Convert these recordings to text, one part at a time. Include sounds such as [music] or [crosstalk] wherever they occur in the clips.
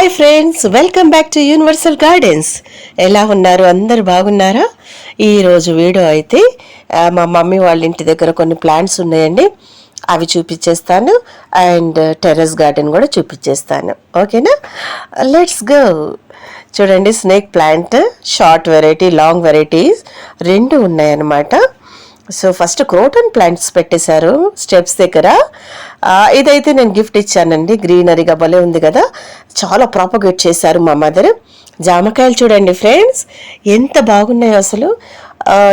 Hi friends welcome back to universal gardens ఎలా ఉన్నారు? అందరు బాగున్నారా? ఈరోజు వీడియో అయితే మా మమ్మీ వాళ్ళ ఇంటి దగ్గర కొన్ని ప్లాంట్స్ ఉన్నాయండి. అవి చూపించేస్తాను అండ్ uh, టెర్రస్ గార్డెన్ కూడా చూపించేస్తాను ఓకేనా? లెట్స్ గో చూడండి snake plant short variety long varieties రెండు ఉన్నాయన్నమాట. సో ఫస్ట్ క్రోటన్ ప్లాంట్స్ పెట్టేశారు స్టెప్స్ దగ్గర. ఇదైతే నేను గిఫ్ట్ ఇచ్చానండి. గ్రీనరీగా భలే ఉంది కదా. చాలా ప్రాపగేట్ చేశారు మా మదర్ జామకాయలు చూడండి ఫ్రెండ్స్ ఎంత బాగున్నాయో అసలు.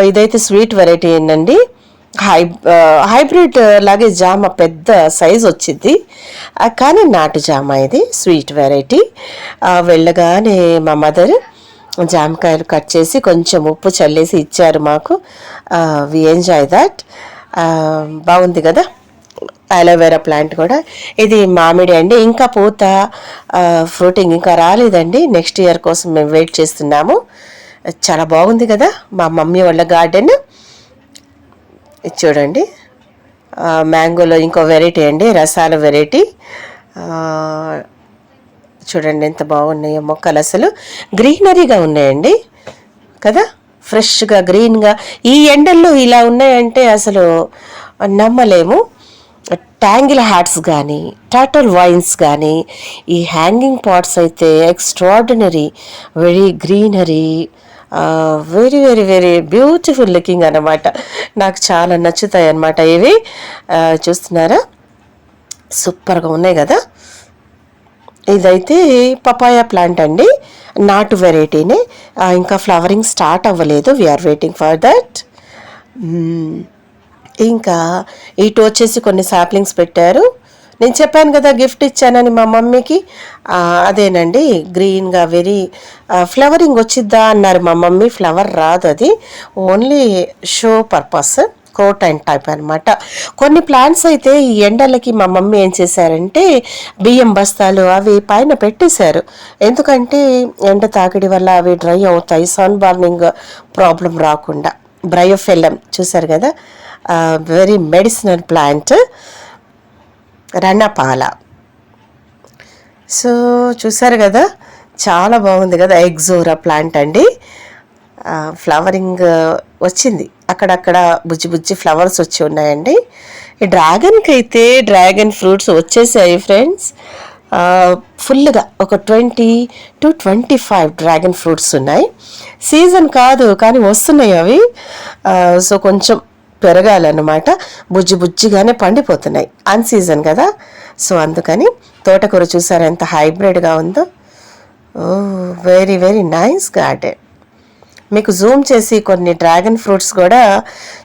ఇదైతే స్వీట్ వెరైటీ ఏంటండి హై హైబ్రిడ్ లాగే జామ పెద్ద సైజ్ వచ్చింది. కానీ నాటు జామ ఇది స్వీట్ వెరైటీ వెళ్ళగానే మా మదర్ జామకాయలు కట్ చేసి కొంచెం ఉప్పు చల్లేసి ఇచ్చారు మాకు. వి ఎంజాయ్ దట్ బాగుంది కదా? అలోవెరా ప్లాంట్ కూడా. ఇది మామిడి అండి. ఇంకా పూత ఫ్రూటింగ్ ఇంకా రాలేదండి. నెక్స్ట్ ఇయర్ కోసం మేము వెయిట్ చేస్తున్నాము. చాలా బాగుంది కదా? మా మమ్మీ వాళ్ళ గార్డెన్. ఇది చూడండి. మ్యాంగోలో ఇంకో వెరైటీ అండి. రసాల వెరైటీ. చూడండి ఎంత బాగున్నాయో మొక్కలు అసలు. గ్రీనరీగా ఉన్నాయండి. కదా? ఫ్రెష్గా గ్రీన్గా. ఈ ఎండల్లో ఇలా ఉన్నాయంటే అసలు నమ్మలేము. ట్యాంగిల్ హార్ట్స్ కానీ టాటల్ వైన్స్ కానీ ఈ హ్యాంగింగ్ పాట్స్ అయితే extraordinary very greenery very very very beautiful looking అన్నమాట. నాకు చాలా నచ్చుతాయి అన్నమాట ఇవి చూస్తున్నారా? సూపర్గా ఉన్నాయి కదా? ఇదైతే పపాయ ప్లాంట్ అండి. నాటు వెరైటీనే. ఇంకా ఫ్లవరింగ్ స్టార్ట్ అవ్వలేదు. We are waiting for that ఇంకా ఇటు వచ్చేసి కొన్ని సాప్లింగ్స్ పెట్టారు. నేను చెప్పాను కదా గిఫ్ట్ ఇచ్చానని మా మమ్మీకి. అదేనండి గ్రీన్గా వెరీ ఫ్లవరింగ్ వచ్చిద్దా అన్నారు మా మమ్మీ. ఫ్లవర్ రాదు అది. Only show purpose coat and type అనమాట కొన్ని ప్లాంట్స్ అయితే ఈ ఎండలకి మా మమ్మీ ఏం చేశారంటే బియ్యం బస్తాలు అవి పైన పెట్టేశారు. ఎందుకంటే ఎండ తాకిడి వల్ల అవి డ్రై అవుతాయి. సన్ బర్నింగ్ ప్రాబ్లం రాకుండా. బ్రయోఫెల్లం చూసారు కదా? Very medicinal plant. రణపాల. సో చూసారు కదా? చాలా బాగుంది కదా? ఎగ్జోరా ప్లాంట్ అండి. ఫ్లవరింగ్ వచ్చింది. అక్కడక్కడ బుజ్జి బుజ్జి ఫ్లవర్స్ వచ్చి ఉన్నాయండి. ఈ డ్రాగన్కి అయితే డ్రాగన్ ఫ్రూట్స్ వచ్చేసాయి ఫ్రెండ్స్. ఫుల్గా ఒక twenty to twenty five dragon fruits ఉన్నాయి. సీజన్ కాదు కానీ వస్తున్నాయి అవి. సో కొంచెం పెరగాలన్నమాట. బుజ్జి బుజ్జిగానే పండిపోతున్నాయి. అన్ సీజన్ కదా. సో అందుకని తోటకూర చూసారా ఎంత హైబ్రిడ్గా ఉందో. Oh very very nice garden. మీకు జూమ్ చేసి కొన్ని డ్రాగన్ ఫ్రూట్స్ కూడా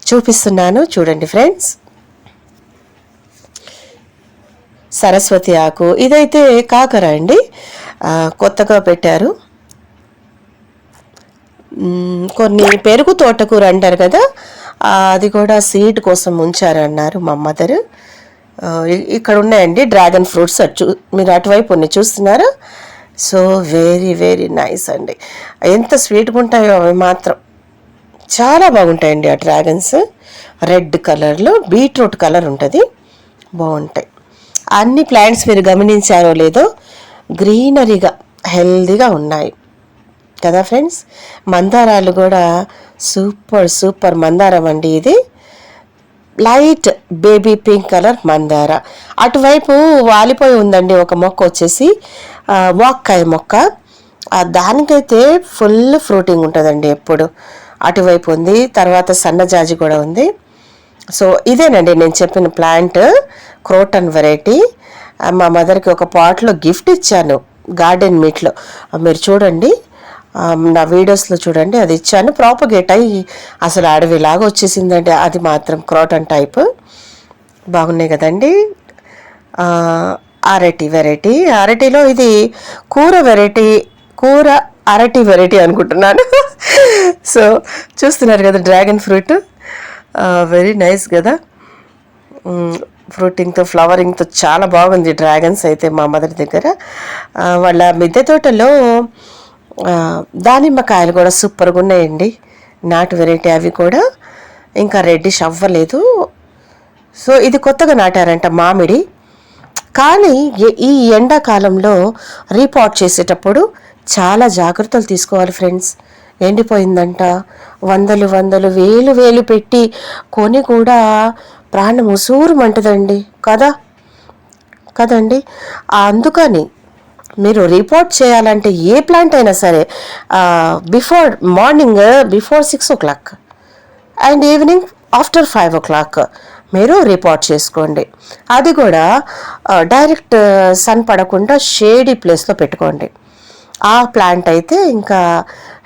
చూపిస్తున్నాను. చూడండి ఫ్రెండ్స్ సరస్వతి ఆకు. ఇదైతే కాకర అండి. కొత్తగా పెట్టారు. కొన్ని పెరుగు తోటకూర అంటారు కదా అది కూడా సీడ్ కోసం ఉంచారన్నారు మా మదర్ ఇక్కడ ఉన్నాయండి డ్రాగన్ ఫ్రూట్స్ చూ మీరు అటువైపు ఉన్నాయి చూస్తున్నారా? సో వెరీ వెరీ నైస్ అండి. ఎంత స్వీట్గా ఉంటాయో అవి మాత్రం. చాలా బాగుంటాయండి ఆ డ్రాగన్స్. రెడ్ కలర్లో బీట్రూట్ కలర్ ఉంటుంది. బాగుంటాయి. అన్ని ప్లాంట్స్ మీరు గమనించారో లేదో గ్రీనరీగా హెల్దీగా ఉన్నాయి. కదా ఫ్రెండ్స్? మందారాలు కూడా సూపర్ సూపర్ మందారం అండి ఇది. లైట్ బేబీ పింక్ కలర్ మందార. అటువైపు వాలిపోయి ఉందండి ఒక మొక్క వచ్చేసి వాక్కాయ మొక్క. దానికైతే ఫుల్ ఫ్రూటింగ్ ఉంటుందండి ఎప్పుడు. అటువైపు ఉంది తర్వాత సన్నజాజి కూడా ఉంది. సో ఇదేనండి నేను చెప్పిన ప్లాంట్ క్రోటన్ వెరైటీ. మా మదర్కి ఒక పాట్లో గిఫ్ట్ ఇచ్చాను గార్డెన్ మీట్లో. మీరు చూడండి నా వీడియోస్లో చూడండి అది ఇచ్చాను. ప్రాపగేట్ అయ్యి అసలు అడవిలాగా వచ్చేసిందండి. అది మాత్రం క్రోటన్ టైప్. బాగున్నాయి కదండి. అరటి వెరైటీ. అరటిలో ఇది కూర వెరైటీ కూర అరటి వెరైటీ అనుకుంటున్నాను. [laughs] సో చూస్తున్నారు కదా డ్రాగన్ ఫ్రూట్. వెరీ నైస్ కదా. ఫ్రూటింగ్తో ఫ్లవరింగ్తో చాలా బాగుంది డ్రాగన్స్ అయితే మా మదర్ దగ్గర. వాళ్ళ మిద్దె తోటలో దానిమ్మకాయలు కూడా సూపర్గా ఉన్నాయండి. నాటు వెరైటీ అవి కూడా. ఇంకా రెడ్డిష్ అవ్వలేదు. సో ఇది కొత్తగా నాటారంట మామిడి. కానీ ఈ ఎండాకాలంలో రీపాట్ చేసేటప్పుడు చాలా జాగ్రత్తలు తీసుకోవాలి ఫ్రెండ్స్ ఎండిపోయిందంట. వందలు వందలు వేలు వేలు పెట్టి కొని కూడా ప్రాణం ఉసూరుమంటదండి. కదా? కదండి? అందుకని మీరు రిపోర్ట్ చేయాలంటే ఏ ప్లాంట్ అయినా సరే before morning before six o'clock and evening after five o'clock మీరు రిపోర్ట్ చేసుకోండి. అది కూడా డైరెక్ట్ సన్ పడకుండా షేడీ ప్లేస్లో పెట్టుకోండి. ఆ ప్లాంట్ అయితే ఇంకా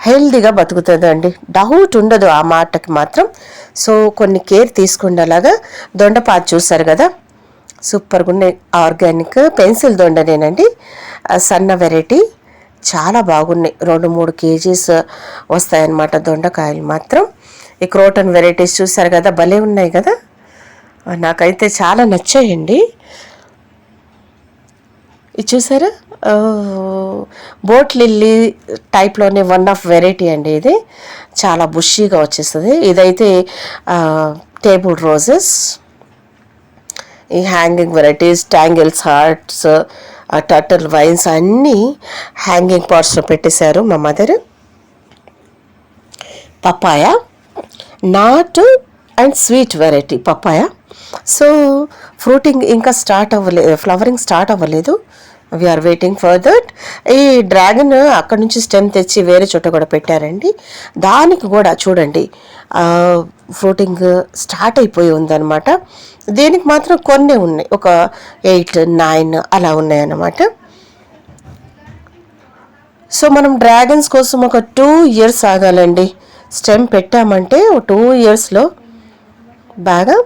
హెల్దీగా బతుకుతుందండి. డౌట్ ఉండదు ఆ మాటకి మాత్రం. సో కొన్ని కేర్ తీసుకోండి అలాగా దొండపాతి చూసారు కదా సూపర్గా ఉన్నాయి ఆర్గానిక్ పెన్సిల్ దొండనేనండి. సన్న వెరైటీ. చాలా బాగున్నాయి. రెండు మూడు కేజీస్ వస్తాయన్నమాట దొండకాయలు మాత్రం. ఈ క్రోటన్ వెరైటీస్ చూసారు కదా భలే ఉన్నాయి కదా. నాకైతే చాలా నచ్చాయండి. ఇది చూసారా? బోట్ లిల్లీ టైప్లోనే వన్ ఆఫ్ వెరైటీ అండి ఇది. చాలా బుషీగా వచ్చేస్తుంది. ఇదైతే టేబుల్ రోజెస్. ఈ hanging varieties tangles hearts turtle vines అన్నీ హ్యాంగింగ్ పాట్స్లో పెట్టేశారు మా mother papaya not and sweet variety papaya. So fruiting ఇంకా స్టార్ట్ అవ్వలేదు ఫ్లవరింగ్ స్టార్ట్ అవ్వలేదు. We are waiting for that ఈ డ్రాగన్ అక్కడ నుంచి స్టెమ్ తెచ్చి వేరే చోట కూడా పెట్టారండి. దానికి కూడా చూడండి ఫ్రూటింగ్ స్టార్ట్ అయిపోయి ఉందన్నమాట. దీనికి మాత్రం కొన్ని ఉన్నాయి. ఒక ఎయిట్ నైన్ అలా ఉన్నాయన్నమాట. సో మనం డ్రాగన్స్ కోసం ఒక టూ ఇయర్స్ ఆగాలండి. స్టెమ్ పెట్టామంటే టూ ఇయర్స్లో బాగా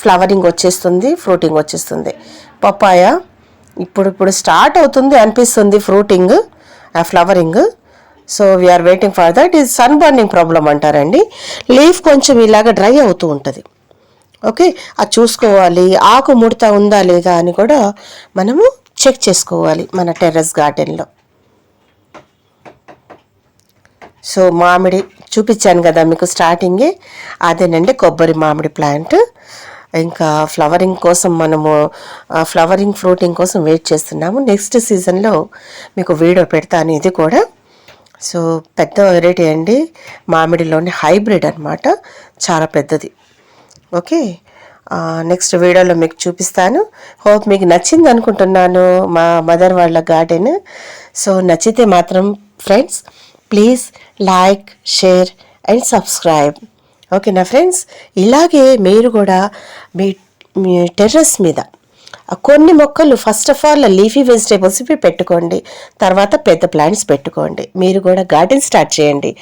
ఫ్లవరింగ్ వచ్చేస్తుంది ఫ్రూటింగ్ వచ్చేస్తుంది. పప్పాయ ఇప్పుడు ఇప్పుడు స్టార్ట్ అవుతుంది అనిపిస్తుంది ఫ్రూటింగ్ ఆ flowering. So we are waiting for that ఇది సన్ బర్నింగ్ ప్రాబ్లం అంటారండి. లీఫ్ కొంచెం ఇలాగ డ్రై అవుతూ ఉంటుంది. ఓకే అది చూసుకోవాలి. ఆకు ముడత ఉందా లేదా అని కూడా మనము చెక్ చేసుకోవాలి మన టెర్రస్ గార్డెన్లో సో మామిడి చూపించాను కదా మీకు స్టార్టింగే అదేనండి కొబ్బరి మామిడి ప్లాంట్ ఇంకా ఫ్లవరింగ్ కోసం మనము ఫ్లవరింగ్ ఫ్రూటింగ్ కోసం వెయిట్ చేస్తున్నాము. నెక్స్ట్ సీజన్లో మీకు వీడియో పెడతాను ఇది కూడా. సో పెద్ద వెరైటీ అండి. మామిడిలోని హైబ్రిడ్ అన్నమాట. చాలా పెద్దది. ఓకే నెక్స్ట్ వీడియోలో మీకు చూపిస్తాను. హోప్ మీకు నచ్చింది అనుకుంటున్నాను మా మదర్ వాళ్ళ గార్డెన్ సో నచ్చితే మాత్రం friends please like share and subscribe ఓకేనా ఫ్రెండ్స్? ఇలాగే మీరు కూడా మీ మీ టెర్రస్ మీద కొన్ని మొక్కలు first of all leafy vegetables పెట్టుకోండి. తర్వాత పెద్ద ప్లాంట్స్ పెట్టుకోండి. మీరు కూడా గార్డెన్ స్టార్ట్ చేయండి.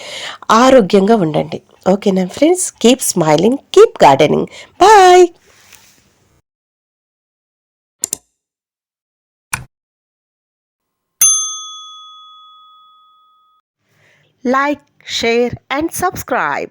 ఆరోగ్యంగా ఉండండి. ఓకేనా friends? Keep smiling keep gardening. Bye! like, share, and subscribe.